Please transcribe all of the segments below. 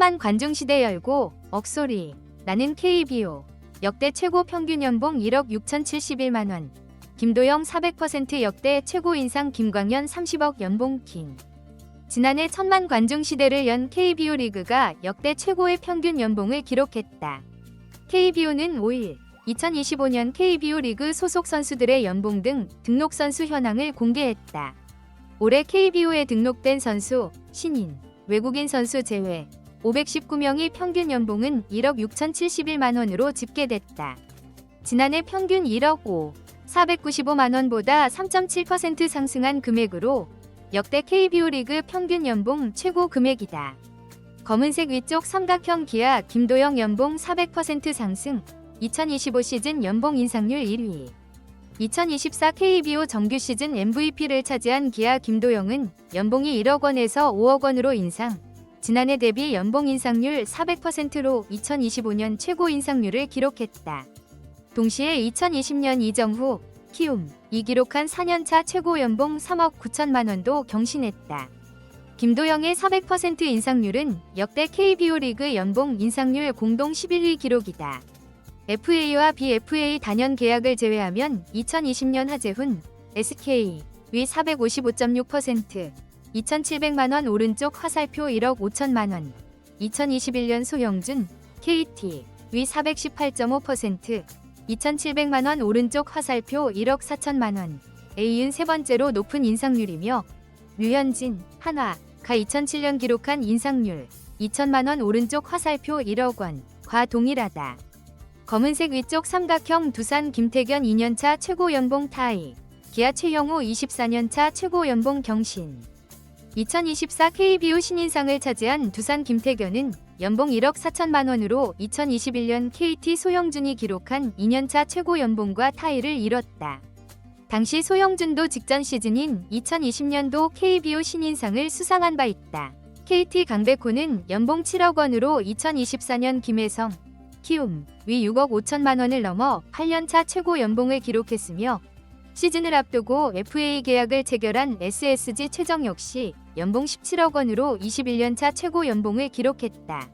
천만 관중 시대 열고 억소리 나는 KBO 역대 최고 평균 연봉 1억 6,071만 원. 김도영 400% 역대 최고 인상 김광현 30억 연봉 킹. 지난해 천만 관중 시대를 연 KBO 리그가 역대 최고의 평균 연봉을 기록했다. KBO는 5일 2025년 KBO 리그 소속 선수들의 연봉 등 등록 선수 현황을 공개했다. 올해 KBO에 등록된 선수, 신인, 외국인 선수 제외 519명의 평균 연봉은 1억 6,071만 원으로 집계됐다. 지난해 평균 1억 5, 495만 원보다 3.7% 상승한 금액으로 역대 KBO 리그 평균 연봉 최고 금액이다. 검은색 위쪽 삼각형 기아 김도영 연봉 400% 상승 2025 시즌 연봉 인상률 1위 2024 KBO 정규 시즌 MVP를 차지한 기아 김도영은 연봉이 1억 원에서 5억 원으로 인상 지난해 대비 연봉 인상률 400%로 2025년 최고 인상률을 기록했다. 동시에 2020년 이정후, 키움, 이 기록한 4년차 최고 연봉 3억 9천만 원도 경신했다. 김도영의 400% 인상률은 역대 KBO 리그 연봉 인상률 공동 11위 기록이다. FA와 BFA 단연 계약을 제외하면 2020년 하재훈, SK, 위 455.6%, 2,700만 원 오른쪽 화살표 1억 5천만 원, 2021년 소영준, KT, 위 418.5%, 2,700만 원 오른쪽 화살표 1억 4천만 원, A윤 세 번째로 높은 인상률이며 류현진, 한화, 가 2007년 기록한 인상률. 2천만 원 오른쪽 화살표 1억 원, 과 동일하다. 검은색 위쪽 삼각형 두산 김태견 2년차 최고 연봉 타이, 기아 최영우 24년차 최고 연봉 경신. 2024 KBO 신인상을 차지한 두산 김태견은 연봉 1억 4천만 원으로 2021년 KT 소영준이 기록한 2년차 최고 연봉과 타이를 이뤘다. 당시 소영준도 직전 시즌인 2020년도 KBO 신인상을 수상한 바 있다. KT 강백호는 연봉 7억 원으로 2024년 김혜성, 키움, 위 6억 5천만 원을 넘어 8년차 최고 연봉을 기록했으며 시즌을 앞두고 FA 계약을 체결한 SSG 최정 역시 연봉 17억 원으로 21년차 최고 연봉을 기록했다.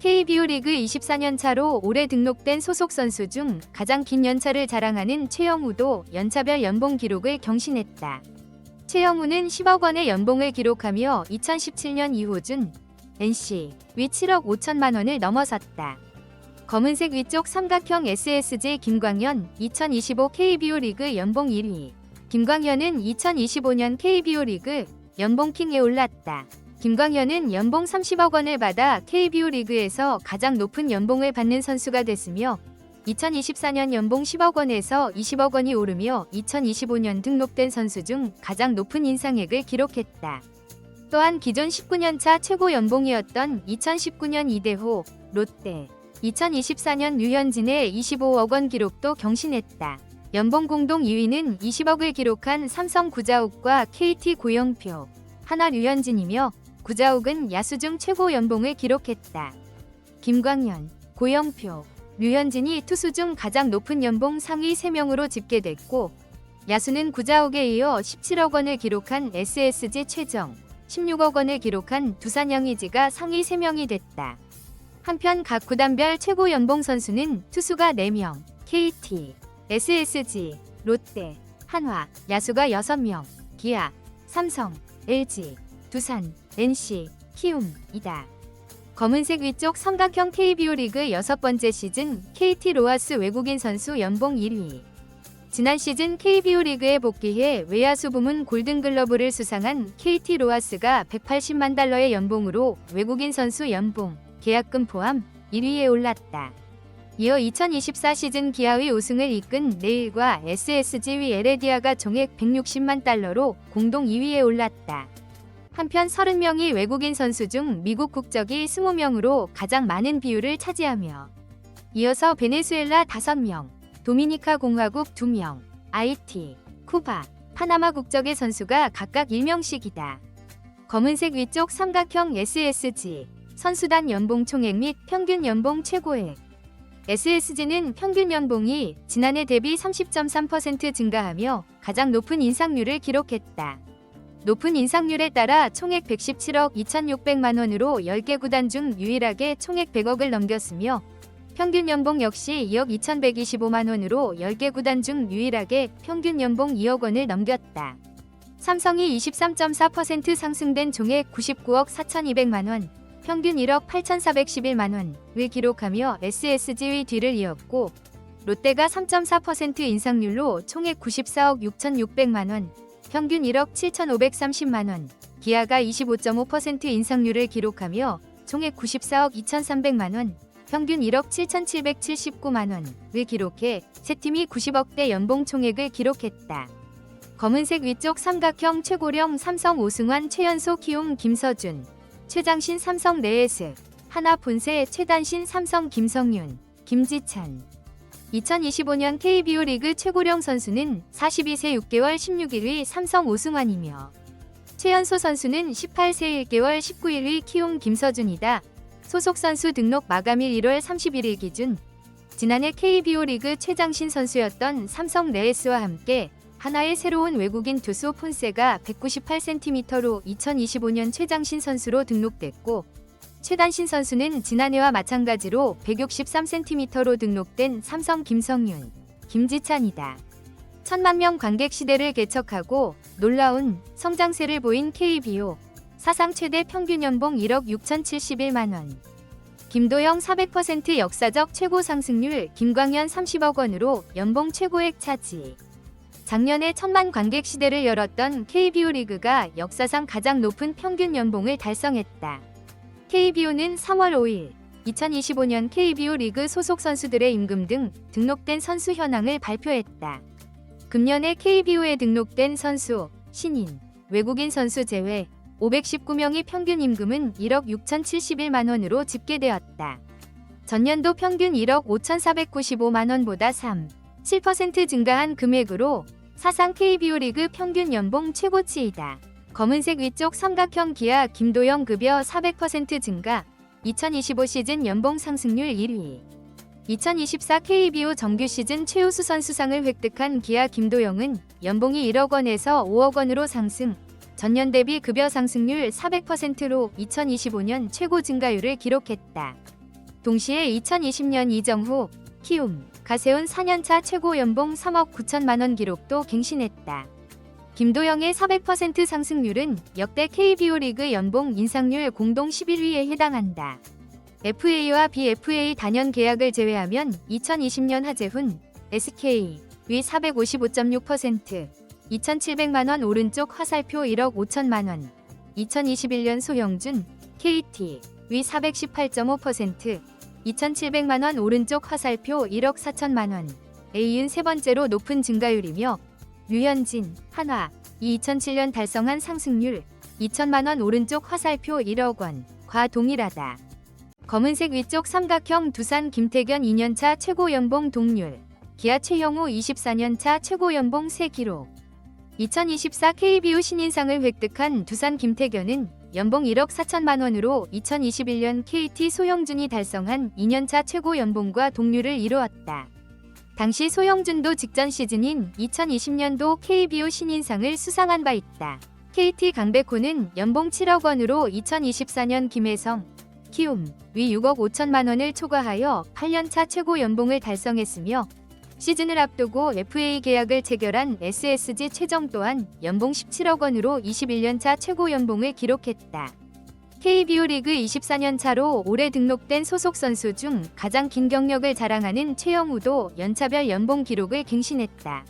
KBO 리그 24년 차로 올해 등록된 소속 선수 중 가장 긴 연차를 자랑하는 최영우도 연차별 연봉 기록을 경신했다. 최영우는 10억 원의 연봉을 기록하며 2017년 이호준, NC 위 7억 5천만 원을 넘어섰다. 검은색 위쪽 삼각형 SSG 김광현 2025 KBO 리그 연봉 1위. 김광현은 2025년 KBO 리그 연봉 킹에 올랐다. 김광현은 연봉 30억 원을 받아 KBO 리그에서 가장 높은 연봉을 받는 선수가 됐으며 2024년 연봉 10억 원에서 20억 원이 오르며 2025년 등록된 선수 중 가장 높은 인상액을 기록했다. 또한 기존 19년차 최고 연봉이었던 2019년 이대호, 롯데, 2024년 류현진의 25억 원 기록도 경신했다. 연봉 공동 2위는 20억을 기록한 삼성 구자욱과 KT 고영표, 하나 류현진이며 구자욱은 야수 중 최고 연봉을 기록했다. 김광현, 고영표, 류현진이 투수 중 가장 높은 연봉 상위 3명으로 집계됐고 야수는 구자욱에 이어 17억 원을 기록한 SSG 최정, 16억 원을 기록한 두산 영의지가 상위 3명이 됐다. 한편 각 구단별 최고 연봉 선수는 투수가 4명, KT, SSG, 롯데, 한화, 야수가 6명, 기아, 삼성, LG, 두산, NC, 키움 이다. 검은색 위쪽 삼각형 KBO 리그 여섯 번째 시즌 KT 로하스 외국인 선수 연봉 1위. 지난 시즌 KBO 리그에 복귀해 외야수 부문 골든글러브를 수상한 KT 로하스가 180만 달러의 연봉으로 외국인 선수 연봉, 계약금 포함 1위에 올랐다. 이어 2024 시즌 기아의 우승을 이끈 네일과 SSG위 에레디아가 총액 160만 달러로 공동 2위에 올랐다. 한편 30명이 외국인 선수 중 미국 국적이 20명으로 가장 많은 비율을 차지하며 이어서 베네수엘라 5명, 도미니카 공화국 2명, 아이티, 쿠바, 파나마 국적의 선수가 각각 1명씩이다. 검은색 위쪽 삼각형 SSG, 선수단 연봉 총액 및 평균 연봉 최고액. SSG는 평균 연봉이 지난해 대비 30.3% 증가하며 가장 높은 인상률을 기록했다. 높은 인상률에 따라 총액 117억 2,600만 원으로 10개 구단 중 유일하게 총액 100억을 넘겼으며 평균 연봉 역시 2억 2,125만 원으로 10개 구단 중 유일하게 평균 연봉 2억 원을 넘겼다. 삼성이 23.4% 상승된 총액 99억 4,200만 원, 평균 1억 8,411만 원을 기록하며 SSG의 뒤를 이었고 롯데가 3.4% 인상률로 총액 94억 6,600만 원, 평균 1억 7,530만 원, 기아가 25.5% 인상률을 기록하며 총액 94억 2,300만 원, 평균 1억 7,779만 원을 기록해 세 팀이 90억대 연봉 총액을 기록했다. 검은색 위쪽 삼각형 최고령 삼성 오승환 최연소 키움 김서준 최장신 삼성 내에스 하나 본세 최단신 삼성 김성윤 김지찬 2025년 KBO 리그 최고령 선수는 42세 6개월 16일의 삼성 오승환이며 최연소 선수는 18세 1개월 19일의 키움 김서준이다. 소속 선수 등록 마감일 1월 31일 기준 지난해 KBO 리그 최장신 선수였던 삼성 레에스와 함께 하나의 새로운 외국인 투수 폰세가 198cm로 2025년 최장신 선수로 등록됐고 최단신 선수는 지난해와 마찬가지로 163cm로 등록된 삼성 김성윤, 김지찬이다. 천만 명 관객 시대를 개척하고 놀라운 성장세를 보인 KBO 사상 최대 평균 연봉 1억 6,071만 원. 김도영 400% 역사적 최고 상승률 김광현 30억 원으로 연봉 최고액 차지. 작년에 천만 관객 시대를 열었던 KBO 리그가 역사상 가장 높은 평균 연봉을 달성했다. KBO는 3월 5일 2025년 KBO 리그 소속 선수들의 임금 등 등록된 선수 현황을 발표했다. 금년에 KBO에 등록된 선수, 신인, 외국인 선수 제외 519명의 평균 임금은 1억 6,071만 원으로 집계되었다. 전년도 평균 1억 5,495만 원보다 3, 7% 증가한 금액으로 사상 KBO 리그 평균 연봉 최고치이다. 검은색 위쪽 삼각형 기아 김도영 급여 400% 증가 2025 시즌 연봉 상승률 1위 2024 KBO 정규 시즌 최우수 선수상을 획득한 기아 김도영은 연봉이 1억 원에서 5억 원으로 상승 전년 대비 급여 상승률 400%로 2025년 최고 증가율을 기록했다. 동시에 2020년 이정후, 키움, 가세운 4년차 최고 연봉 3억 9천만 원 기록도 갱신했다. 김도영의 400% 상승률은 역대 KBO 리그 연봉 인상률 공동 11위에 해당한다. FA와 BFA 단연 계약을 제외하면 2020년 하재훈, SK 위 455.6%, 2,700만 원 오른쪽 화살표 1억 5천만 원, 2021년 소영준, KT 위 418.5%, 2,700만 원 오른쪽 화살표 1억 4천만 원, A은 세 번째로 높은 증가율이며 류현진, 한화 이 2007년 달성한 상승률 2천만 원 오른쪽 화살표 1억 원 과 동일하다. 검은색 위쪽 삼각형 두산 김태견 2년차 최고 연봉 동률, 기아 최영우 24년차 최고 연봉 세 기록. 2024 KBO 신인상을 획득한 두산 김태견은 연봉 1억 4천만 원으로 2021년 KT 소영준이 달성한 2년차 최고 연봉과 동률을 이루었다. 당시 소영준도 직전 시즌인 2020년도 KBO 신인상을 수상한 바 있다. KT 강백호는 연봉 7억 원으로 2024년 김혜성, 키움, 위 6억 5천만 원을 초과하여 8년차 최고 연봉을 달성했으며 시즌을 앞두고 FA 계약을 체결한 SSG 최정 또한 연봉 17억 원으로 21년차 최고 연봉을 기록했다. KBO 리그 24년 차로 올해 등록된 소속 선수 중 가장 긴 경력을 자랑하는 최영우도 연차별 연봉 기록을 갱신했다.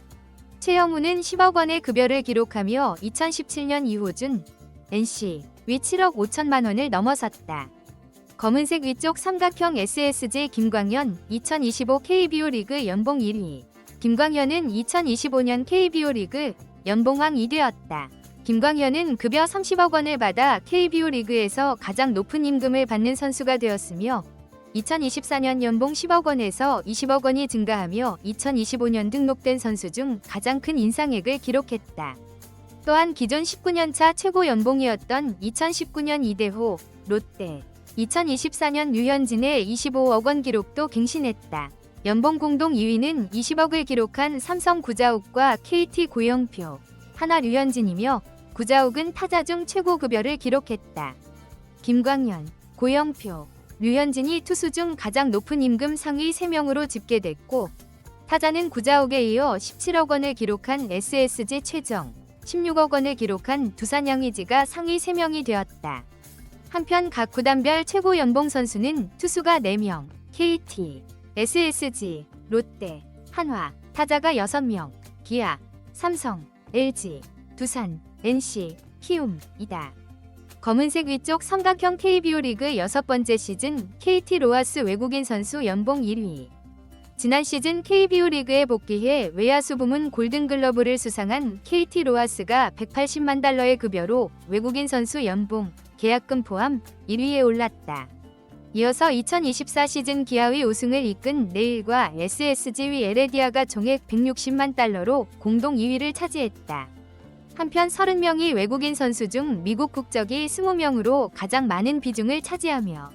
최영우는 10억 원의 급여를 기록하며 2017년 이후 준 NC 위 7억 5천만 원을 넘어섰다. 검은색 위쪽 삼각형 SSG 김광현 2025 KBO 리그 연봉 1위. 김광현은 2025년 KBO 리그 연봉왕 2되었다. 김광현은 급여 30억 원을 받아 KBO 리그에서 가장 높은 임금을 받는 선수가 되었으며 2024년 연봉 10억 원에서 20억 원이 증가하며 2025년 등록된 선수 중 가장 큰 인상액을 기록했다. 또한 기존 19년차 최고 연봉이었던 2019년 이대호, 롯데, 2024년 류현진의 25억 원 기록도 갱신했다. 연봉 공동 2위는 20억을 기록한 삼성 구자욱과 KT 고영표, 하나 류현진이며 구자욱은 타자 중 최고 급여를 기록했다. 김광현, 고영표, 류현진이 투수 중 가장 높은 임금 상위 3명으로 집계됐고 타자는 구자욱에 이어 17억 원을 기록한 SSG 최정, 16억 원을 기록한 두산 양의지가 상위 3명이 되었다. 한편 각 구단별 최고 연봉 선수는 투수가 4명, KT, SSG, 롯데, 한화, 타자가 6명, 기아, 삼성, LG, 두산, NC, 키움 이다. 검은색 위쪽 삼각형 KBO 리그 여섯 번째 시즌 KT 로하스 외국인 선수 연봉 1위. 지난 시즌 KBO 리그에 복귀해 외야수 부문 골든글러브를 수상한 KT 로하스가 180만 달러의 급여로 외국인 선수 연봉, 계약금 포함 1위에 올랐다. 이어서 2024 시즌 기아의 우승을 이끈 네일과 SSG의 에레디아가 총액 160만 달러로 공동 2위를 차지했다. 한편 30명이 외국인 선수 중 미국 국적이 20명으로 가장 많은 비중을 차지하며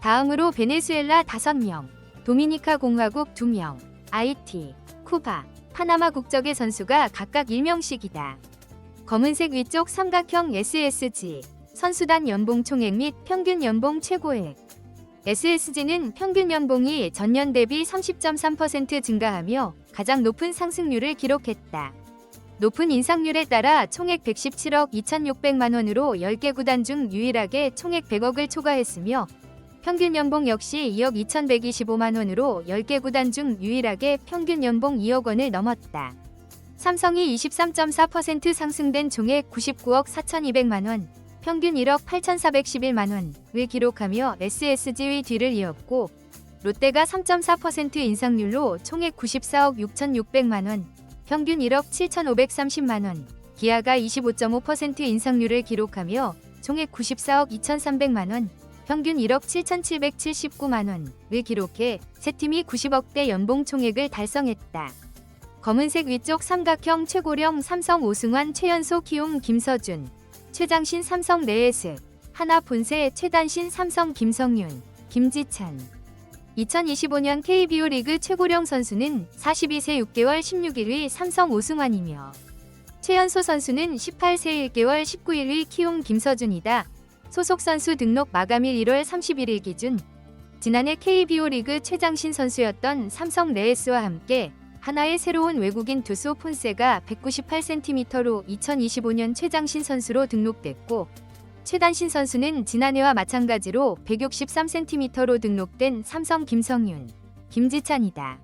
다음으로 베네수엘라 5명, 도미니카 공화국 2명, 아이티, 쿠바, 파나마 국적의 선수가 각각 1명씩이다. 검은색 위쪽 삼각형 SSG, 선수단 연봉 총액 및 평균 연봉 최고액. SSG는 평균 연봉이 전년 대비 30.3% 증가하며 가장 높은 상승률을 기록했다. 높은 인상률에 따라 총액 117억 2,600만 원으로 10개 구단 중 유일하게 총액 100억을 초과했으며 평균 연봉 역시 2억 2,125만 원으로 10개 구단 중 유일하게 평균 연봉 2억 원을 넘었다. 삼성이 23.4% 상승된 총액 99억 4,200만 원, 평균 1억 8,411만 원을 기록하며 SSG의 뒤를 이었고 롯데가 3.4% 인상률로 총액 94억 6,600만 원, 평균 1억 7,530만 원, 기아가 25.5% 인상률을 기록하며 총액 94억 2,300만 원, 평균 1억 7,779만 원을 기록해 세 팀이 90억대 연봉 총액을 달성했다. 검은색 위쪽 삼각형 최고령 삼성 오승환 최연소 키움 김서준, 최장신 삼성 레에스, 하나 본세 최단신 삼성 김성윤, 김지찬. 2025년 KBO 리그 최고령 선수는 42세 6개월 16일의 삼성 오승환이며 최연소 선수는 18세 1개월 19일의 키움 김서준이다. 소속 선수 등록 마감일 1월 31일 기준 지난해 KBO 리그 최장신 선수였던 삼성 레에스와 함께 하나의 새로운 외국인 투수 폰세가 198cm로 2025년 최장신 선수로 등록됐고 최단신 선수는 지난해와 마찬가지로 163cm로 등록된 삼성 김성윤, 김지찬이다.